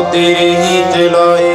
মূর্তি জলয়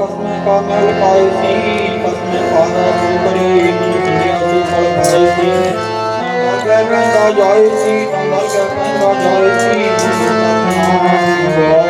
ਕਸਮੇ ਕਾ ਮਹਿਲ ਪਾਏ ਸੀ ਕਸਮੇ ਖਾਨਾ ਸੋ ਕਰੀ ਮਨ ਚਿੰਦਿਆ ਸੋ, ਫਲ ਪਾਏ ਸੀ। ਅਮਰ ਕਰਨੇ ਦਾ ਜਾਏ ਸੀ, ਅਮਰ ਕਰਨੇ ਦਾ ਜਾਏ ਸੀ। ਨਾਮ ਗੋਵਿੰਦ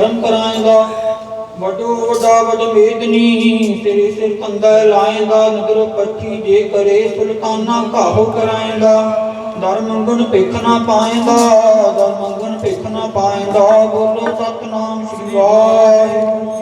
ਕਰਮ ਕਰਾਏਗਾ ਵਡੋ ਵਡਾ ਵਡ ਵੇਦਨੀ ਤੇਰੇ ਸਿਰ ਕੰਦਾ ਲਾਏਗਾ, ਨਗਰ ਪੱਛੀ ਜੇ ਕਰੇ ਸੁਲਤਾਨਾ ਕਾਹੋ ਕਰਾਏਗਾ, ਦਰ ਮੰਗਣ ਭਿਖ ਨਾ ਪਾਏਗਾ, ਦਰ ਮੰਗਣ ਭਿਖ ਨਾ ਪਾਏਗਾ, ਬੋਲੋ ਸਤਨਾਮ ਸ੍ਰੀ ਵਾਹਿਗੁਰੂ।